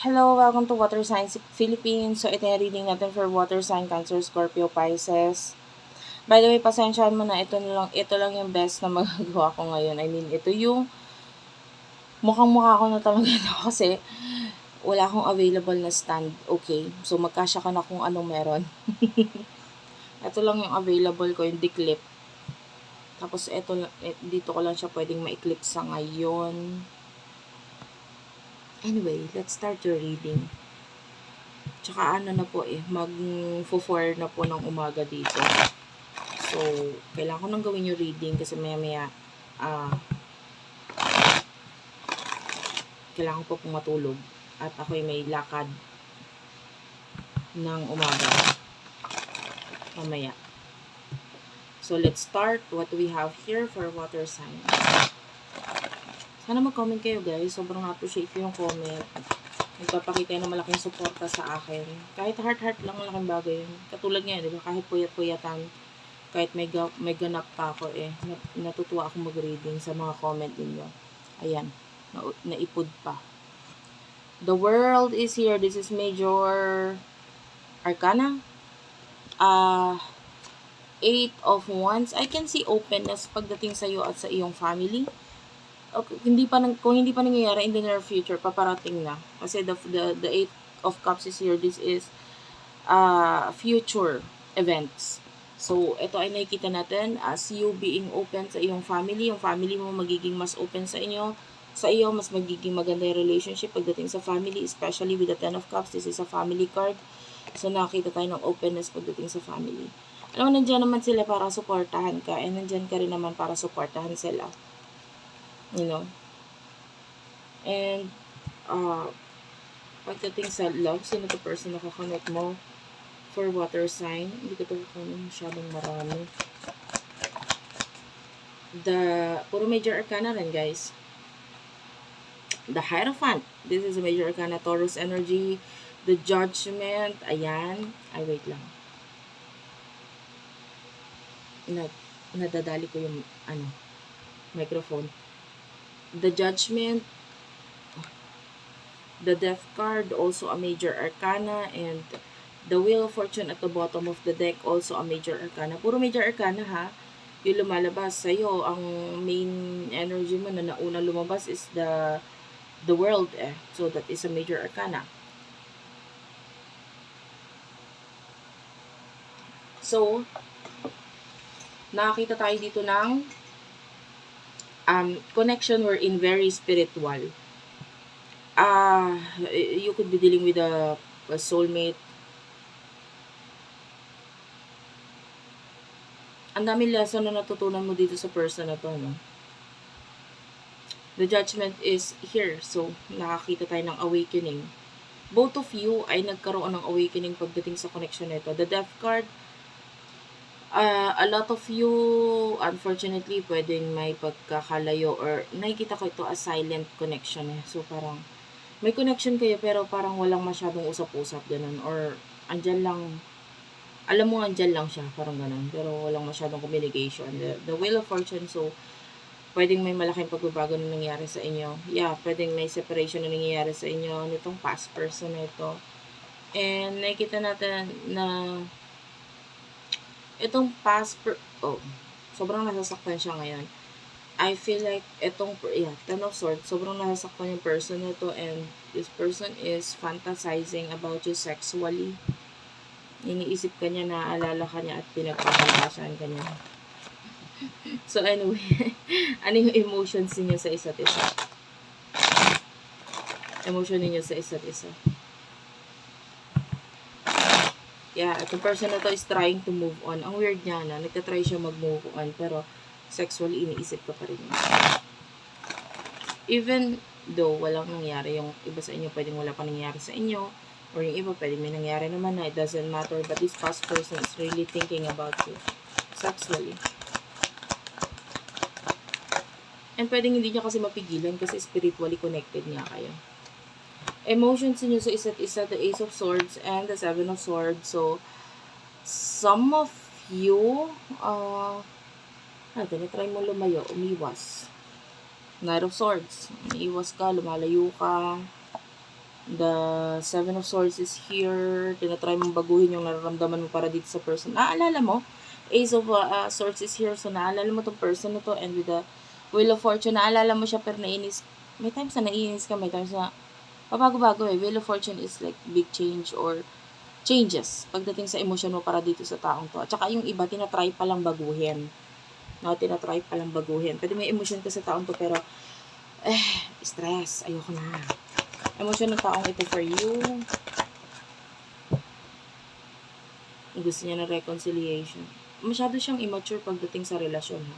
Hello, welcome to Water Signs Philippines. So, ito yung reading natin for Water Sign, Cancer, Scorpio, Pisces. By the way, pasensyahan mo na, ito, lang, ito lang yung best na magagawa ko ngayon. I mean, ito yung mukhang mukha ko na talaga na kasi wala akong available na stand. Okay, so magkasya ka na kung anong meron. ito lang yung available ko, yung declip. Tapos, ito, eh, dito ko lang siya pwedeng ma-eclipse sa ngayon. Anyway, let's start your reading. Tsaka ano na po eh, mag-4 na po ng umaga dito. So, kailangan ko nang gawin yung reading kasi maya maya, ah, uh, kailangan ko pong matulog. At ako'y may lakad ng umaga. Mamaya. So, let's start what we have here for water sign. Sana mag-comment kayo guys. Sobrang appreciate ko yung comment. Nagpapakita ng malaking suporta sa akin. Kahit heart-heart lang, malaking bagay yun. Katulad ngayon, di ba? Kahit puyat-puyatan, kahit may, ga may ganap pa ako eh, natutuwa ako mag-reading sa mga comment ninyo. Ayan, na naipod pa. The world is here. This is major arcana. Uh, eight of wands. I can see openness pagdating sa iyo at sa iyong family okay, hindi pa nang kung hindi pa nangyayari in the near future paparating na. Kasi the the the eight of cups is here. This is uh future events. So ito ay nakikita natin as you being open sa iyong family. Yung family mo magiging mas open sa inyo. Sa iyo mas magiging maganda yung relationship pagdating sa family especially with the ten of cups. This is a family card. So nakita tayo ng openness pagdating sa family. Alam mo, nandiyan naman sila para suportahan ka, and nandiyan ka rin naman para suportahan sila you know. And, uh, pagdating sa love, sino the person na kakonect mo for water sign? Hindi ko ito kukunin masyadong marami. The, puro major arcana rin, guys. The Hierophant. This is a major arcana. Taurus energy. The Judgment. Ayan. Ay, wait lang. Nad, nadadali ko yung, ano, microphone the Judgment, the Death card, also a major arcana, and the Wheel of Fortune at the bottom of the deck, also a major arcana. Puro major arcana ha, yung lumalabas sa'yo, ang main energy mo na nauna lumabas is the the world eh. So that is a major arcana. So, nakakita tayo dito ng um, connection were in very spiritual. Uh, you could be dealing with a, a soulmate. Ang dami lesson na natutunan mo dito sa person na to, no? The judgment is here. So, nakakita tayo ng awakening. Both of you ay nagkaroon ng awakening pagdating sa connection nito. The death card, uh, a lot of you, unfortunately, pwedeng may pagkakalayo or nakikita ko ito as silent connection eh. So, parang may connection kayo pero parang walang masyadong usap-usap ganun. Or andyan lang alam mo andyan lang siya parang ganun. Pero walang masyadong communication. The, the wheel of fortune so pwedeng may malaking pagbabago na nangyari sa inyo. Yeah pwedeng may separation na nangyayari sa inyo nitong past person na ito. And nakikita natin na itong past per, oh, sobrang nasasaktan siya ngayon. I feel like itong, yeah, Ten of Swords, sobrang nasasaktan yung person na to and this person is fantasizing about you sexually. Iniisip ka niya, naaalala ka niya at pinagpapalasan ka niya. so anyway, ano yung emotions niyo sa isa't isa? Emotion niyo sa isa't isa. Yeah, itong person na to is trying to move on. Ang weird niya na, nagtatry siya mag-move on, pero sexually iniisip ka pa rin niya. Even though walang nangyari, yung iba sa inyo pwedeng wala pa nangyari sa inyo, or yung iba pwedeng may nangyari naman na it doesn't matter, but this past person is really thinking about you sexually. And pwedeng hindi niya kasi mapigilan kasi spiritually connected niya kayo emotions niyo sa isa't isa, the Ace of Swords and the Seven of Swords. So, some of you, uh, ah, tinitry mo lumayo, umiwas. Knight of Swords, umiwas ka, lumalayo ka. The Seven of Swords is here. Tinatry mong baguhin yung nararamdaman mo para dito sa person. Naalala mo? Ace of uh, uh, Swords is here. So, naalala mo tong person na to. And with the Wheel of Fortune, naalala mo siya pero nainis. May times na naiinis ka, may times na pabago-bago eh. Wheel of Fortune is like big change or changes pagdating sa emotion mo para dito sa taong to. At saka yung iba, tinatry pa lang baguhin. No, tinatry pa lang baguhin. Pwede may emotion ka sa taong to pero eh, stress. Ayoko na. Emotion ng taong ito for you. Gusto niya ng reconciliation. Masyado siyang immature pagdating sa relasyon. Ha?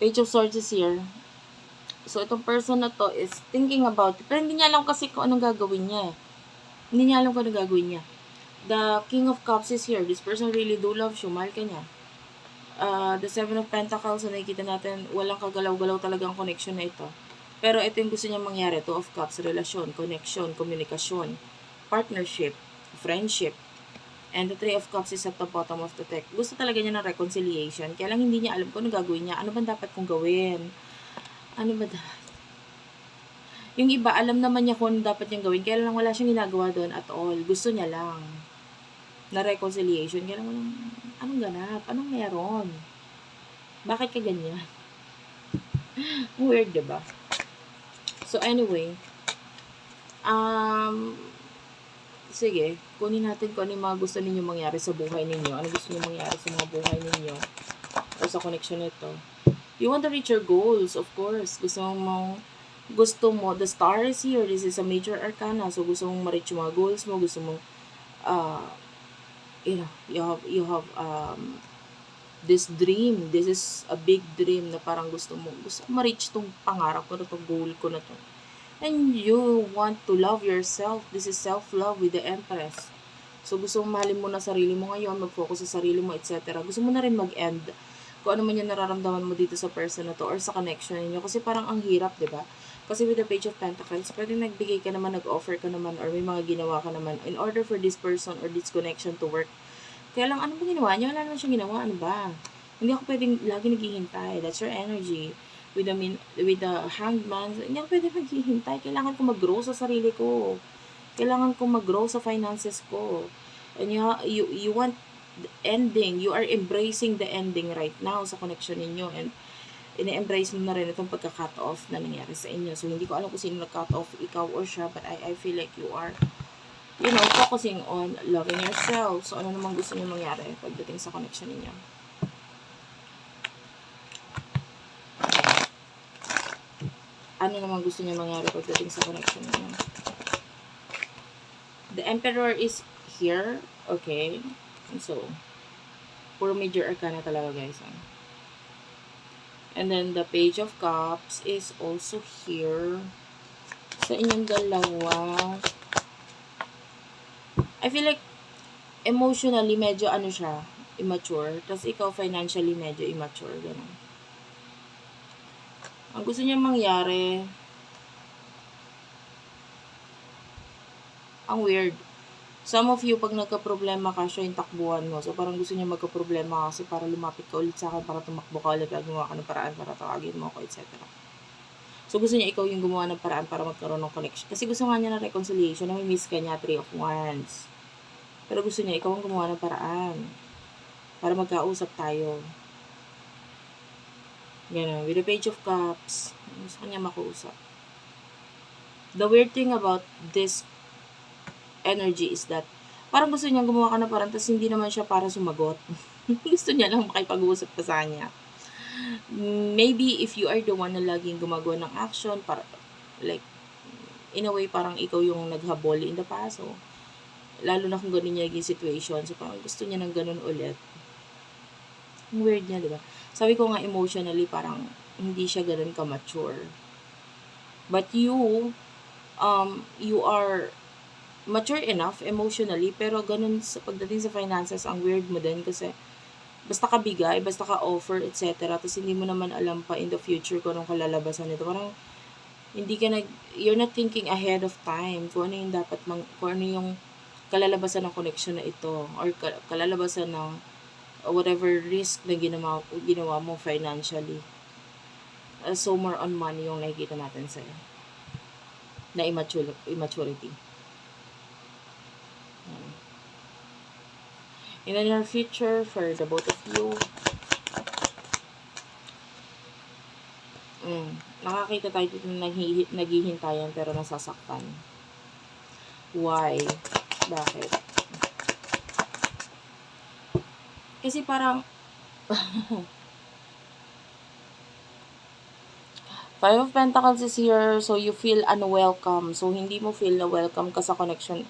Page of Swords is here. So, itong person na to is thinking about it. Pero hindi niya alam kasi kung anong gagawin niya. eh. Hindi niya alam kung anong gagawin niya. The King of Cups is here. This person really do love you. Mahal ka niya. Uh, the Seven of Pentacles, na nakikita natin, walang kagalaw-galaw talagang connection na ito. Pero ito yung gusto niya mangyari. Two of Cups, relasyon, connection, komunikasyon, partnership, friendship. And the Three of Cups is at the bottom of the deck. Gusto talaga niya ng reconciliation. Kaya lang hindi niya alam kung ano gagawin niya. Ano ba dapat kong gawin? Ano ba dapat? Yung iba, alam naman niya kung ano dapat niyang gawin. Kaya lang wala siyang ginagawa doon at all. Gusto niya lang na reconciliation. Kaya lang walang, anong ganap? Anong meron? Bakit ka ganyan? Weird, diba? So, anyway, um, sige, kunin natin kung ano yung mga gusto ninyo mangyari sa buhay ninyo. Ano gusto niyo mangyari sa mga buhay ninyo o sa connection nito. You want to reach your goals, of course. Gusto mong, gusto mo, the star is here. This is a major arcana. So, gusto mong ma-reach yung mga goals mo. Gusto mong, uh, you know, you have, you have, um, this dream. This is a big dream na parang gusto mo, gusto mo ma-reach tong pangarap ko na tong goal ko na to. And you want to love yourself. This is self-love with the Empress. So, gusto mong mahalin mo na sarili mo ngayon, mag-focus sa sarili mo, etc. Gusto mo na rin mag-end kung ano man yung nararamdaman mo dito sa person na to or sa connection niyo Kasi parang ang hirap, di ba? Kasi with the Page of Pentacles, pwede nagbigay ka naman, nag-offer ka naman, or may mga ginawa ka naman in order for this person or this connection to work. Kaya lang, ano ba ginawa niya? Wala naman siyang ginawa. Ano ba? Hindi ako pwedeng lagi naghihintay. That's your energy with the min, with the hanged hindi ako pwede maghihintay. Kailangan ko mag-grow sa sarili ko. Kailangan ko mag-grow sa finances ko. And you, you, you want ending. You are embracing the ending right now sa connection ninyo. And ini-embrace mo na rin itong pagka-cut off na nangyari sa inyo. So, hindi ko alam kung sino nag-cut off, ikaw or siya, but I, I feel like you are, you know, focusing on loving yourself. So, ano namang gusto niyo mangyari pagdating sa connection ninyo. ano naman gusto niya mangyari pagdating sa connection niya. The Emperor is here. Okay. So, puro major arcana talaga guys. Ah. And then, the Page of Cups is also here. Sa inyong dalawa. I feel like, emotionally, medyo ano siya, immature. Tapos ikaw, financially, medyo immature. Ganun. Ang gusto niya mangyari, ang weird. Some of you, pag nagka-problema ka, siya yung takbuhan mo. So, parang gusto niya magka-problema kasi para lumapit ka ulit sa akin, para tumakbo ka ulit, para gumawa ka ng paraan, para tawagin mo ako, etc. So, gusto niya ikaw yung gumawa ng paraan para magkaroon ng connection. Kasi gusto nga niya ng reconciliation, na may miss ka niya, three of wands. Pero gusto niya, ikaw ang gumawa ng paraan para magkausap tayo. Ganun. With the Page of Cups, gusto niya makuusap. The weird thing about this energy is that parang gusto niya gumawa ka na parang tapos hindi naman siya para sumagot. gusto niya lang makipag-uusap ka sa kanya. Maybe if you are the one na laging gumagawa ng action, para, like, in a way, parang ikaw yung naghabol in the past. So, lalo na kung ganun niya yung situation. So, parang gusto niya ng ganun ulit. Weird niya, di ba? Sabi ko nga emotionally, parang hindi siya ganun ka-mature. But you, um, you are mature enough emotionally, pero ganun sa pagdating sa finances, ang weird mo din kasi basta ka bigay, basta ka offer, etc. Tapos hindi mo naman alam pa in the future kung anong kalalabasan nito. Parang hindi ka nag, you're not thinking ahead of time kung ano yung dapat, mang, kung ano yung kalalabasan ng connection na ito or kalalabasan ng whatever risk na ginawa, ginawa mo financially. Uh, so, more on money yung nakikita natin sa'yo. na immature, immaturity. In the near future, for the both of you, mm, nakakita tayo dito na naghi- naghihintayan pero nasasaktan. Why? Bakit? Kasi parang Five of Pentacles is here, so you feel unwelcome. So, hindi mo feel na welcome ka sa connection.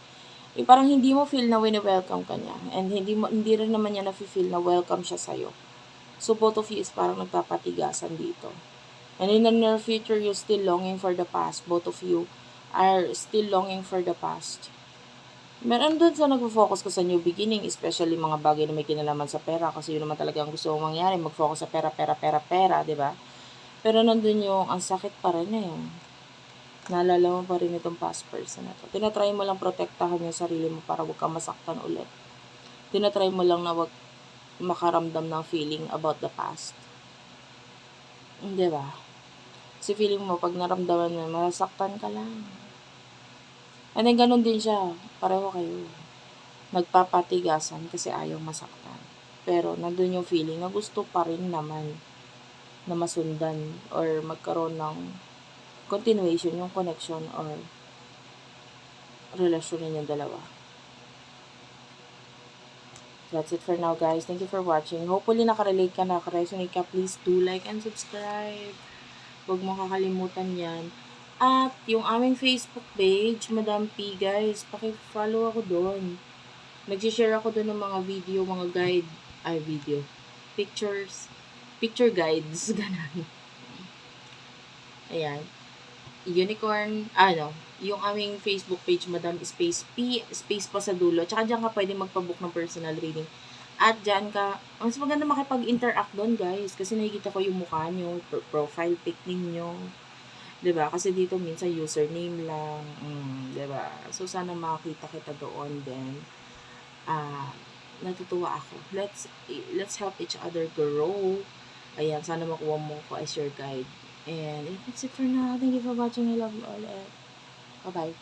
Eh, parang hindi mo feel na wini-welcome ka niya. And hindi, mo, hindi rin naman niya na-feel na welcome siya sa'yo. So, both of you is parang nagpapatigasan dito. And in the near future, you're still longing for the past. Both of you are still longing for the past. Meron dun sa nagpo-focus ko sa new beginning, especially mga bagay na may kinalaman sa pera, kasi yun naman talaga ang gusto mong mangyari, mag-focus sa pera, pera, pera, pera, di ba? Pero nandun yung, ang sakit pa rin eh. Naalala mo pa rin itong past person na to. Tinatry mo lang protektahan yung sarili mo para huwag kang masaktan ulit. Tinatry mo lang na wag makaramdam ng feeling about the past. Di ba? Kasi feeling mo, pag naramdaman mo, masaktan ka lang. And then, ganun din siya. Pareho kayo. Nagpapatigasan kasi ayaw masaktan. Pero, nandun yung feeling na gusto pa rin naman na masundan or magkaroon ng continuation yung connection or relasyon ninyong dalawa. That's it for now, guys. Thank you for watching. Hopefully, nakarelate ka, nakaresonate ka. Please do like and subscribe. Huwag mo kakalimutan yan. At yung aming Facebook page, Madam P, guys, paki-follow ako doon. Nag-share ako doon ng mga video, mga guide, ay video, pictures, picture guides, ganun. Ayan. Unicorn, ano, yung aming Facebook page, Madam Space P, space pa sa dulo. Tsaka dyan ka pwede magpabook ng personal reading. At dyan ka, mas maganda makipag-interact doon, guys. Kasi nakikita ko yung mukha nyo, pro- profile pic ninyo. ba Kasi dito minsan username lang. Mm, ba So, sana makakita kita doon then ah natutuwa ako. Let's let's help each other grow. Ayan, sana makuha mo ko as your guide. And that's it for now. Thank you for watching. I love you all. Bye-bye.